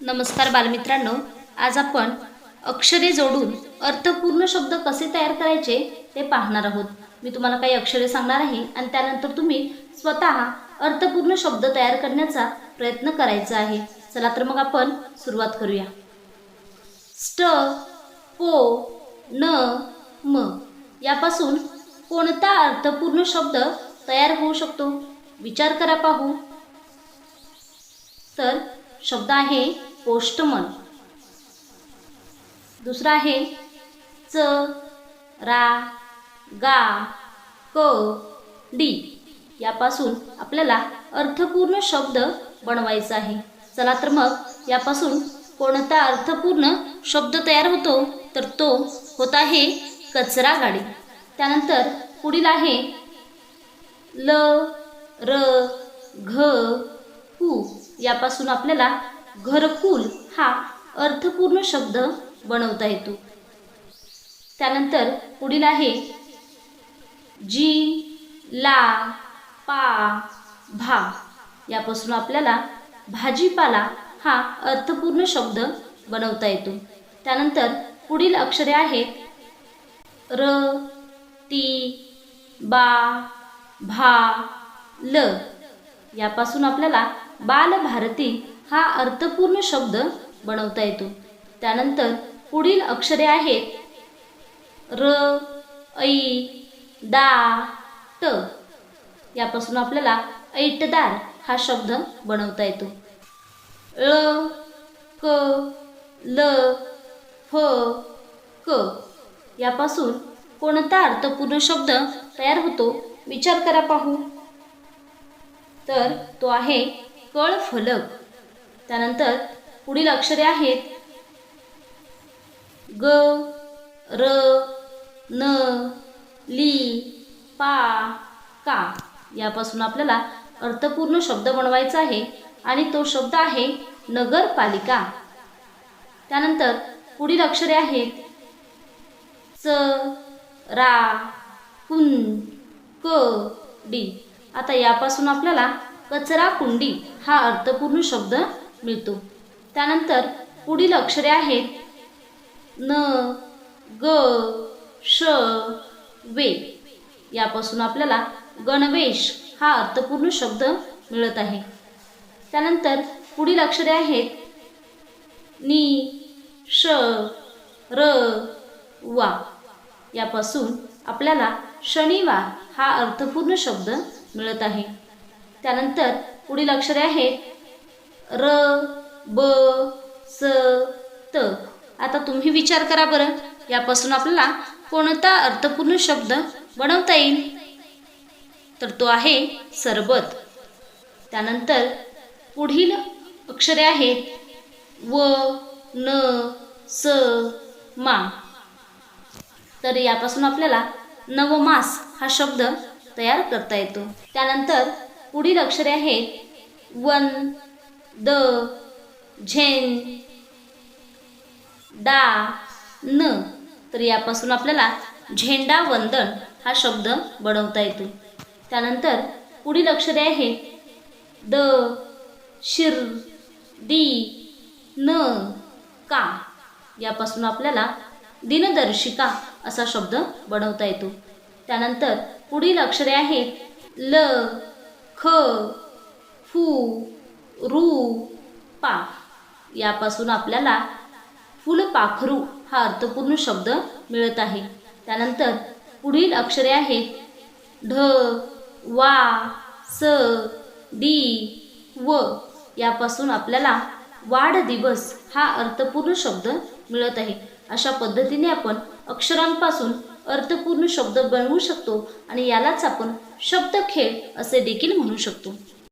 नमस्कार बालमित्रांनो आज आपण अक्षरे जोडून अर्थपूर्ण शब्द कसे तयार करायचे ते पाहणार आहोत. मी तुम्हाला काही अक्षरे सांगणार आहे आणि त्यानंतर तुम्ही स्वतः अर्थपूर्ण शब्द तयार करण्याचा प्रयत्न करायचा आहे. चला तर मग आपण सुरुवात करूया. स्ट पो न म यापासून कोणता अर्थपूर्ण शब्द तयार होऊ शकतो? विचार करा पाहू. तर शब्द आहे पोस्टमन दुसरा आहे च रा गा क डी. यापासून आपल्याला अर्थपूर्ण शब्द बनवायचा आहे. चला तर मग यापासून कोणता अर्थपूर्ण शब्द तयार होतो? तर तो होत आहे कचरा गाडी. त्यानंतर पुढील आहे ल र घ हु. यापासून आपल्याला घरकुल हा अर्थपूर्ण शब्द बनवता येतो. त्यानंतर पुढील आहे जी ला पा भा. यापासून आपल्याला भाजीपाला हा अर्थपूर्ण शब्द बनवता येतो. त्यानंतर पुढील अक्षरे आहेत र ती बा भा ल. यापासून आपल्याला बालभारती हा अर्थपूर्ण शब्द बनवता येतो. त्यानंतर पुढील अक्षरे आहेत र ऐ दा ट यापासून आपल्याला ऐटदार हा शब्द बनवता येतो. ळ क ल फ क. यापासून कोणता अर्थपूर्ण शब्द तयार होतो विचार करा पाहू. तर तो आहे कळ फलक त्यानंतर पुढील अक्षरे आहेत. ग र न ली पा का. यापासून आपल्याला अर्थपूर्ण शब्द बनवायचा आहे आणि तो शब्द आहे नगरपालिका. त्यानंतर पुढील अक्षरे आहेत. च रा कुन क डी. आता यापासून आपल्याला कचरा कुंडी हा अर्थपूर्ण शब्द मिळतो. त्यानंतर पुढील अक्षरे आहेत न ग श वे. यापासून आपल्याला गणवेश हा अर्थपूर्ण शब्द मिळत आहे. त्यानंतर पुढील अक्षरे आहेत नी श र वा. यापासून आपल्याला शनिवार हा अर्थपूर्ण शब्द मिळत आहे. त्यानंतर पुढील अक्षरे आहेत र ब स त. आता तुम्ही विचार करा बरं. यापासून आपल्याला कोणता अर्थपूर्ण शब्द बनवता येईल? तर तो आहे सरबत. त्यानंतर पुढील अक्षरे आहेत. व न स मा. तर यापासून आपल्याला नवमास हा शब्द तयार करता येतो. त्यानंतर पुढील अक्षरे आहेत. वन द झेन डा न. तर यापासून आपल्याला झेंडा वंदन हा शब्द बनवता येतो. त्यानंतर पुढील अक्षरे आहे द शिर दी न का. यापासून आपल्याला दिनदर्शिका असा शब्द बनवता येतो. त्यानंतर पुढील अक्षरे आहेत ल ख फू रू पा. यापासून आपल्याला फुलपाखरू हा अर्थपूर्ण शब्द मिळत आहे. त्यानंतर पुढील अक्षरे आहेत ढ वा स डी व. यापासून आपल्याला वाढदिवस हा अर्थपूर्ण शब्द मिळत आहे. अशा पद्धतीने आपण अक्षरांपासून अर्थपूर्ण शब्द बनवू शकतो आणि यालाच आपण शब्दखेळ असे देखील म्हणू शकतो.